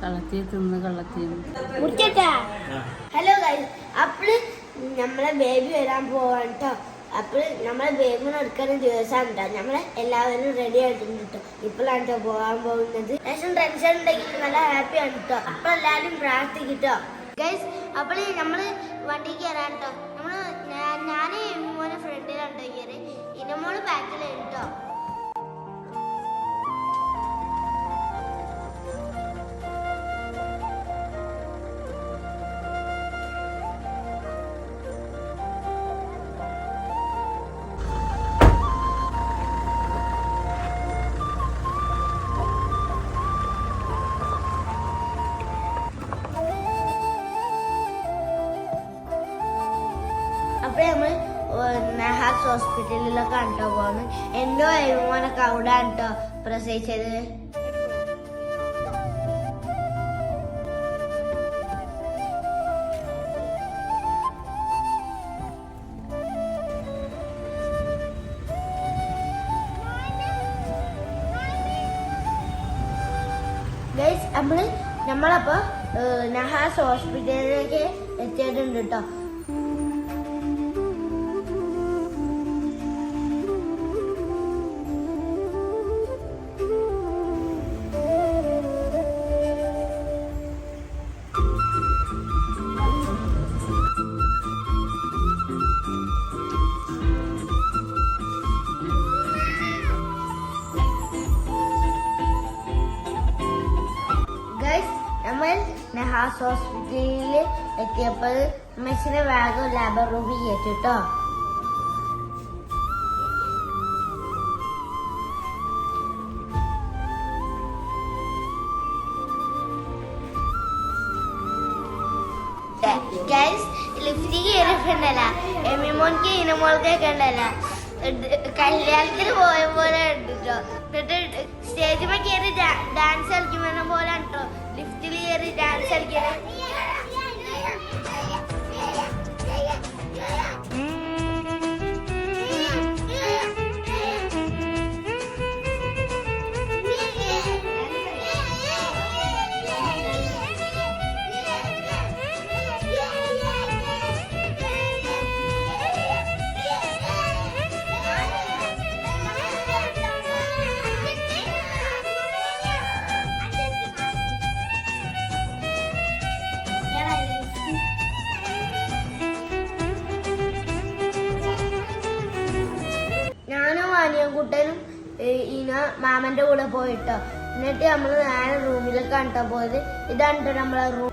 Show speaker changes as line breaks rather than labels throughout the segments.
കള്ളത്തി തിന്ന്
മുറിക്കട്ടാ ഹലോ അപ്പൾ നമ്മളെ ബേബി വരാൻ പോവാൻ കേട്ടോ അപ്പോൾ നമ്മളെ ബേബിനെ എടുക്കുന്ന കേട്ടോ നമ്മളെ എല്ലാവരും റെഡി ആയിട്ടുണ്ട് ഇപ്പോഴാണ് കേട്ടോ പോകുന്നത്. ലേശം ടെൻഷൻ ഉണ്ടെങ്കിൽ നല്ല ഹാപ്പിയാണ് കേട്ടോ അപ്പോൾ എല്ലാവരും പ്രാർത്ഥിക്കട്ടോ ഗൈസ് അപ്പോൾ നമ്മൾ വണ്ടിക്ക് കയറാൻ കേട്ടോ നമ്മൾ ഞാൻ മോനെ ഫ്രണ്ടിലാണ് കേട്ടോ കയറി ഇനമോൾ ബാക്കിലാണ് അപ്പോൾ നമ്മൾ നെഹാസ് ഹോസ്പിറ്റലിലൊക്കെ കണ്ടോ പോകുന്നത് എന്തോ എഴുമോനൊക്കെ അവിടെ കേട്ടോ പ്രസവിച്ചത്. നമ്മൾ നമ്മൾ നമ്മളപ്പോ നഹാസ് ഹോസ്പിറ്റലിലേക്ക് എത്തിയിട്ടുണ്ട് കേട്ടോ നഹാസ് ഹോസ്പിറ്റലിൽ എത്തിയപ്പോൾ മെസ്സിനെ വേഗം ലാബറൂമിൽ കയറ്റി കേട്ടോ ഗൈസ് ലിഫ്റ്റിക്ക് കയറിയിട്ടുണ്ടല്ല എമിമോൻക്ക് ഇനമോൾക്കൊക്കെ ഉണ്ടല്ല കല്യാണത്തിന് പോയ പോലെ ഉണ്ട് കേട്ടോ എന്നിട്ട് സ്റ്റേജിൽ കയറി ഡാൻസ് കളിക്കുന്ന പോലെ കേട്ടോ ലിഫ്റ്റിൽ കയറി ഡാൻസ് വാനിയൻകുട്ടനും ഇന മാമന്റെ കൂടെ പോയിട്ടോ. എന്നിട്ട് നമ്മൾ നേരെ റൂമിലേക്ക് കണ്ടോ പോയത്. ഇതാണ് ട്ടോ നമ്മളെ റൂം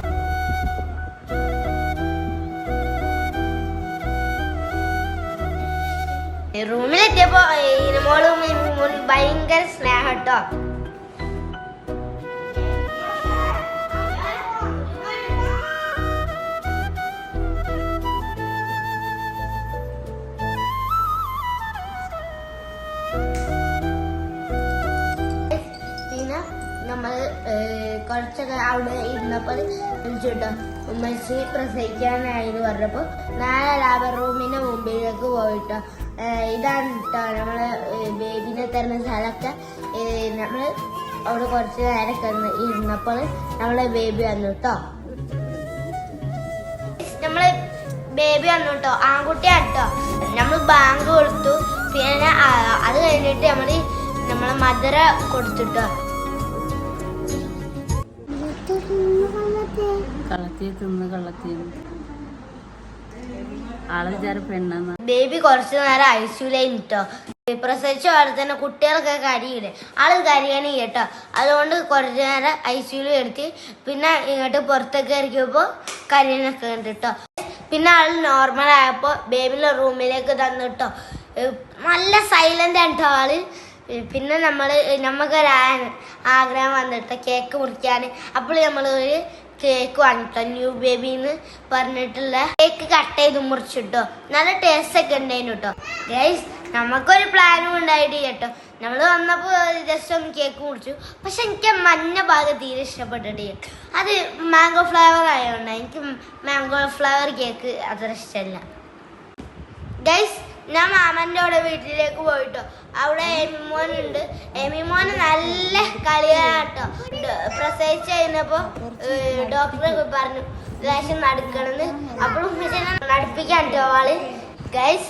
റൂമിലെത്തിയപ്പോ ഇനമോളും ഭയങ്കര സ്നേഹം കേട്ടോ നമ്മൾ കുറച്ചൊക്കെ അവിടെ ഇരുന്നപ്പോൾ വിളിച്ചിട്ടോ ഉമ്മച്ചി പ്രസവിക്കാനായിരുന്നു പറഞ്ഞപ്പോൾ നാളെ ലാബർ റൂമിന്റെ മുമ്പിലേക്ക് പോയിട്ടോ. ഇതാണ് കേട്ടോ നമ്മൾ ബേബിനെ തരുന്ന സ്ഥലമൊക്കെ. നമ്മൾ അവിടെ കുറച്ച് നേരം കിടന്ന് ഇരുന്നപ്പോൾ നമ്മളെ ബേബി വന്നു കേട്ടോ നമ്മൾ ബേബി വന്നു കേട്ടോ ആൺകുട്ടിയാണ് കേട്ടോ നമ്മൾ ബാങ്ക് കൊടുത്തു. പിന്നെ അത് കഴിഞ്ഞിട്ട് നമ്മൾ നമ്മളെ മധുര കൊടുത്തിട്ടോ
കള്ളത്തി തിന്ന് കള്ളത്തി ആളെ വിചാരം
ബേബി കുറച്ചു നേരം ഐസിയുലായി കേട്ടോ പ്രസവിച്ച പോലെ തന്നെ കുട്ടികളൊക്കെ കരിയില്ലേ? ആൾ കരിയാണ് കേട്ടോ അതുകൊണ്ട് കുറച്ചു നേരം ഐസിയുൽ എടുത്തി പിന്നെ ഇങ്ങോട്ട് പുറത്തേക്ക് ഇറക്കിയപ്പോൾ കരിയനൊക്കെ ഉണ്ട് കേട്ടോ പിന്നെ ആൾ നോർമൽ ആയപ്പോൾ ബേബിയുടെ റൂമിലേക്ക് തന്നിട്ടോ നല്ല സൈലന്റ് ആണ് കേട്ടോ ആൾ. പിന്നെ നമ്മൾ നമുക്കൊരു ആഗ്രഹം വന്നിട്ട് കേക്ക് മുറിക്കാൻ അപ്പോൾ നമ്മൾ ഒരു കേക്ക് വാങ്ങിട്ടോ ന്യൂ ബേബി എന്ന് പറഞ്ഞിട്ടുള്ള കേക്ക് കട്ട് ചെയ്ത് മുറിച്ചിട്ടോ. നല്ല ടേസ്റ്റ് ഒക്കെ ഉണ്ടായിരുന്നു കേട്ടോ ഗൈസ് നമുക്കൊരു പ്ലാനും ഉണ്ടായിട്ട് കേട്ടോ നമ്മൾ വന്നപ്പോൾ ജസ്റ്റ് ഒന്ന് കേക്ക് മുറിച്ചു. പക്ഷെ എനിക്ക് മഞ്ഞ ഭാഗം തീരെ ഇഷ്ടപ്പെട്ടിട്ട് അത് മാംഗോ ഫ്ലേവർ ആയതുകൊണ്ട് എനിക്ക് മാംഗോ ഫ്ലേവർ കേക്ക് അത്ര ഇഷ്ടമല്ല ഗൈസ് ഞാൻ മാമന്റെ കൂടെ വീട്ടിലേക്ക് പോയിട്ടോ. അവിടെ എമിമോനുണ്ട് എമിമോന് നല്ല കളിയാട്ടോ. പ്രസവിച്ച് കഴിഞ്ഞപ്പോ ഡോക്ടർ പറഞ്ഞു ലേശം നടക്കണെന്ന് അപ്പോൾ ഉമ്മച്ചിനെ നടപ്പിക്കാൻ കേട്ടോ ആൾ? ഗൈസ്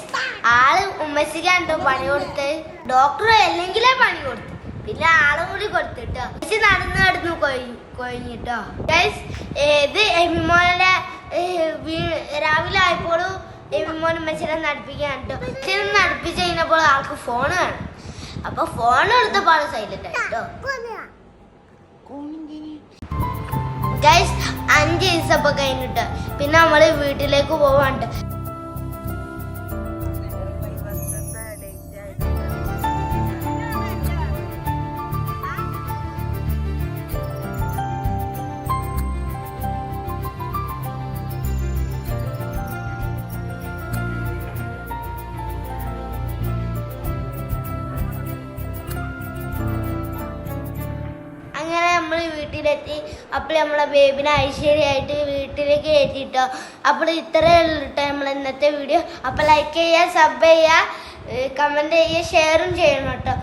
ആൾ ഉമ്മച്ചിക്കാൻ കേട്ടോ പണി കൊടുത്ത്? ഡോക്ടർ അല്ലെങ്കിലേ പണി കൊടുത്തു. പിന്നെ ആളും കൂടി കൊടുത്തിട്ടോ. ഉമ്മച്ചി നടന്ന് നടന്നു കൊഴിഞ്ഞു കൊഴിഞ്ഞിട്ടോ ഗൈസ് ഇത് എമിമോനെ രാവിലെ ആയപ്പോഴും എമിമോൻ ഉമ്മച്ചിനെ നടപ്പിക്കാൻ കേട്ടോ. ചില നടപ്പിച്ച് കഴിഞ്ഞപ്പോൾ ആൾക്ക് ഫോൺ വേണം അപ്പൊ ഫോൺ എടുത്തപ്പോൾ ആൾ സൈലന്റ് ആയിട്ടോ ഗൈസ് അഞ്ച് ദിവസമൊക്കെ കഴിഞ്ഞിട്ട്. പിന്നെ നമ്മൾ വീട്ടിലേക്ക് പോവാണ്ട്. വീട്ടിലെത്തി അപ്പോൾ നമ്മളെ ബേബിനെ ഐശ്വര്യമായിട്ട് വീട്ടിലേക്ക് കയറ്റിട്ടോ അപ്പോൾ ഇത്രയേ ഉള്ളൂ കേട്ടോ നമ്മൾ ഇന്നത്തെ വീഡിയോ. അപ്പോൾ ലൈക്ക് ചെയ്യുക സബ് ചെയ്യുക കമന്റ് ചെയ്യുക ഷെയറും ചെയ്യണം കേട്ടോ